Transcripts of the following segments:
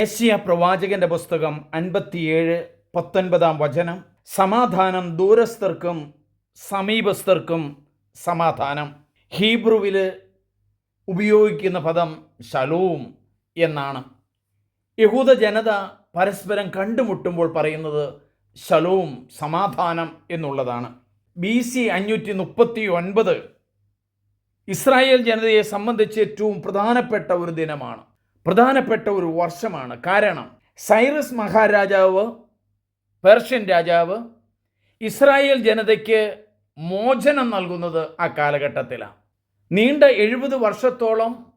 Asia പ്രവാചകന്റെ പുസ്തകം അൻപത്തിയേഴ് പത്തൊൻപതാം വചനം. സമാധാനം ദൂരസ്ഥർക്കും സമീപസ്ഥർക്കും സമാധാനം. ഹീബ്രുവിൽ ഉപയോഗിക്കുന്ന പദം ശലോം എന്നാണ്. യഹൂദ ജനത പരസ്പരം കണ്ടുമുട്ടുമ്പോൾ പറയുന്നത് ശലോം സമാധാനം എന്നുള്ളതാണ്. ബി സി അഞ്ഞൂറ്റി മുപ്പത്തി ഒൻപത് ഇസ്രായേൽ ജനതയെ സംബന്ധിച്ച് ഏറ്റവും പ്രധാനപ്പെട്ട ഒരു ദിനമാണ്. പ്രധാനപ്പെട്ട ഒരു വർഷമാണ്. കാരണം സൈറസ് മഹാരാജാവ് പേർഷ്യൻ രാജാവ് ഇസ്രായേൽ ജനതയ്ക്ക് മോചനം നൽകുന്നത് ആ കാലഘട്ടത്തിലാണ്. നീണ്ട എഴുപത് വർഷത്തോളം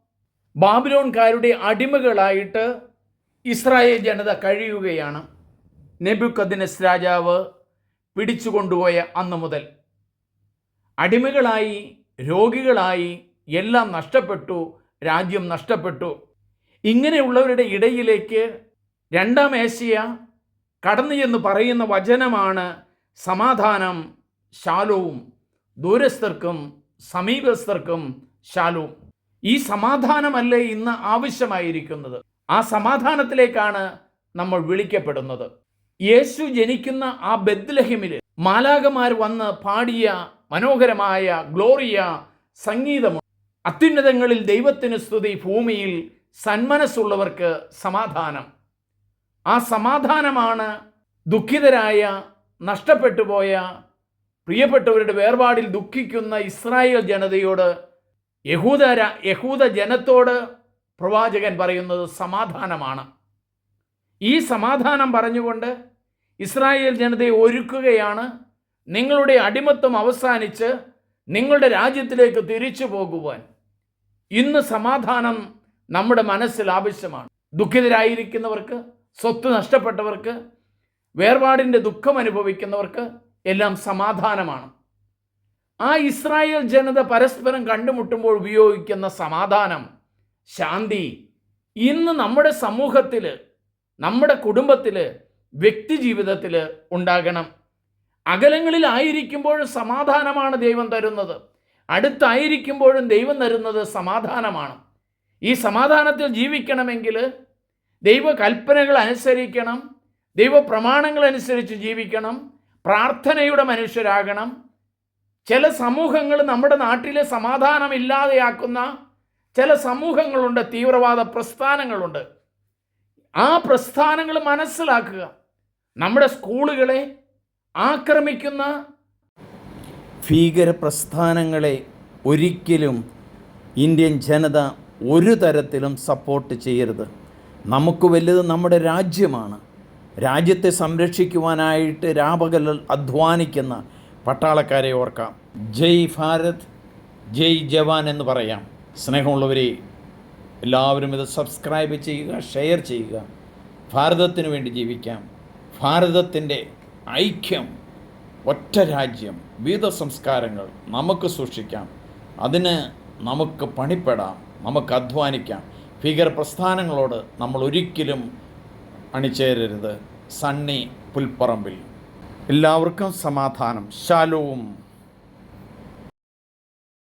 ബാബിലോൺകാരുടെ അടിമകളായിട്ട് ഇസ്രായേൽ ജനത കഴിയുകയാണ്. നെബുക്കദിനസ് രാജാവ് പിടിച്ചുകൊണ്ടുപോയ അന്നു മുതൽ. അടിമകളായി രോഗികളായി എല്ലാം നഷ്ടപ്പെട്ടു രാജ്യം നഷ്ടപ്പെട്ടു. ഇങ്ങനെയുള്ളവരുടെ ഇടയിലേക്ക് രണ്ടാം ഏഷ്യ കടന്നു എന്ന് പറയുന്ന വചനമാണ് സമാധാനം ശാലവും ദൂരസ്ഥർക്കും സമീപസ്ഥർക്കും ശാലവും. ഈ സമാധാനമല്ലേ ഇന്ന് ആവശ്യമായിരിക്കുന്നത്? ആ സമാധാനത്തിലേക്കാണ് നമ്മൾ വിളിക്കപ്പെടുന്നത്. യേശു ജനിക്കുന്ന ആ ബദ്ലഹിമിൽ മാലാകമാർ വന്ന് പാടിയ മനോഹരമായ ഗ്ലോറിയ സംഗീതം. അത്യുന്നതങ്ങളിൽ ദൈവത്തിന് സ്തുതി ഭൂമിയിൽ സന്മനസ്സുള്ളവർക്ക് സമാധാനം. ആ സമാധാനമാണ് ദുഃഖിതരായ നഷ്ടപ്പെട്ടു പോയ പ്രിയപ്പെട്ടവരുടെ വേർപാടിൽ ദുഃഖിക്കുന്ന ഇസ്രായേൽ ജനതയോട് യഹൂദ യഹൂദ ജനത്തോട് പ്രവാചകൻ പറയുന്നത് സമാധാനമാണ്. ഈ സമാധാനം പറഞ്ഞുകൊണ്ട് ഇസ്രായേൽ ജനതയെ ഒരുക്കുകയാണ്. നിങ്ങളുടെ അടിമത്വം അവസാനിച്ച് നിങ്ങളുടെ രാജ്യത്തിലേക്ക് തിരിച്ചു പോകുവാൻ. ഇന്ന് സമാധാനം നമ്മുടെ മനസ്സിൽ ആവശ്യമാണ്. ദുഃഖിതരായിരിക്കുന്നവർക്ക് സ്വത്ത് നഷ്ടപ്പെട്ടവർക്ക് വേർപാടിന്റെ ദുഃഖം അനുഭവിക്കുന്നവർക്ക് എല്ലാം സമാധാനമാണ്. ആ ഇസ്രായേൽ ജനത പരസ്പരം കണ്ടുമുട്ടുമ്പോൾ ഉപയോഗിക്കുന്ന സമാധാനം ശാന്തി ഇന്ന് നമ്മുടെ സമൂഹത്തിൽ നമ്മുടെ കുടുംബത്തിൽ വ്യക്തി ജീവിതത്തിൽ ഉണ്ടാകണം. അകലങ്ങളിലായിരിക്കുമ്പോഴും സമാധാനമാണ് ദൈവം തരുന്നത്. അടുത്തായിരിക്കുമ്പോഴും ദൈവം തരുന്നത് സമാധാനമാണ്. ഈ സമാധാനത്തിൽ ജീവിക്കണമെങ്കിൽ ദൈവ കൽപ്പനകൾ അനുസരിക്കണം ദൈവ പ്രമാണങ്ങൾ അനുസരിച്ച് ജീവിക്കണം പ്രാർത്ഥനയുടെ മനുഷ്യരാകണം. ചില സമൂഹങ്ങൾ നമ്മുടെ നാട്ടിലെ സമാധാനമില്ലാതെയാക്കുന്ന ചില സമൂഹങ്ങളുണ്ട് തീവ്രവാദ പ്രസ്ഥാനങ്ങളുണ്ട്. ആ പ്രസ്ഥാനങ്ങൾ മനസ്സിലാക്കുക. നമ്മുടെ സ്കൂളുകളെ ആക്രമിക്കുന്ന ഭീകര പ്രസ്ഥാനങ്ങളെ ഒരിക്കലും ഇന്ത്യൻ ജനത ഒരു തരത്തിലും സപ്പോർട്ട് ചെയ്യരുത്. നമുക്ക് വലുത് നമ്മുടെ രാജ്യമാണ്. രാജ്യത്തെ സംരക്ഷിക്കുവാനായിട്ട് രാപകൽ അധ്വാനിക്കുന്ന പട്ടാളക്കാരെ ഓർക്കാം. ജയ് ഭാരത് ജയ് ജവാൻ എന്ന് പറയാം. സ്നേഹമുള്ളവരെ എല്ലാവരും ഇത് സബ്സ്ക്രൈബ് ചെയ്യുക ഷെയർ ചെയ്യുക. ഭാരതത്തിന് വേണ്ടി ജീവിക്കാം. ഭാരതത്തിന്റെ ഐക്യം ഒറ്റ രാജ്യം വിവിധ സംസ്കാരങ്ങൾ നമുക്ക് സൂക്ഷിക്കാം. അതിന് നമുക്ക് പണിപ്പെടാം നമുക്ക് അധ്വാനിക്കാം. ഭീകര പ്രസ്ഥാനങ്ങളോട് നമ്മൾ ഒരിക്കലും അണിചേരരുത്. സണ്ണി പുൽപ്പറമ്പിൽ. എല്ലാവർക്കും സമാധാനം. ശാലവും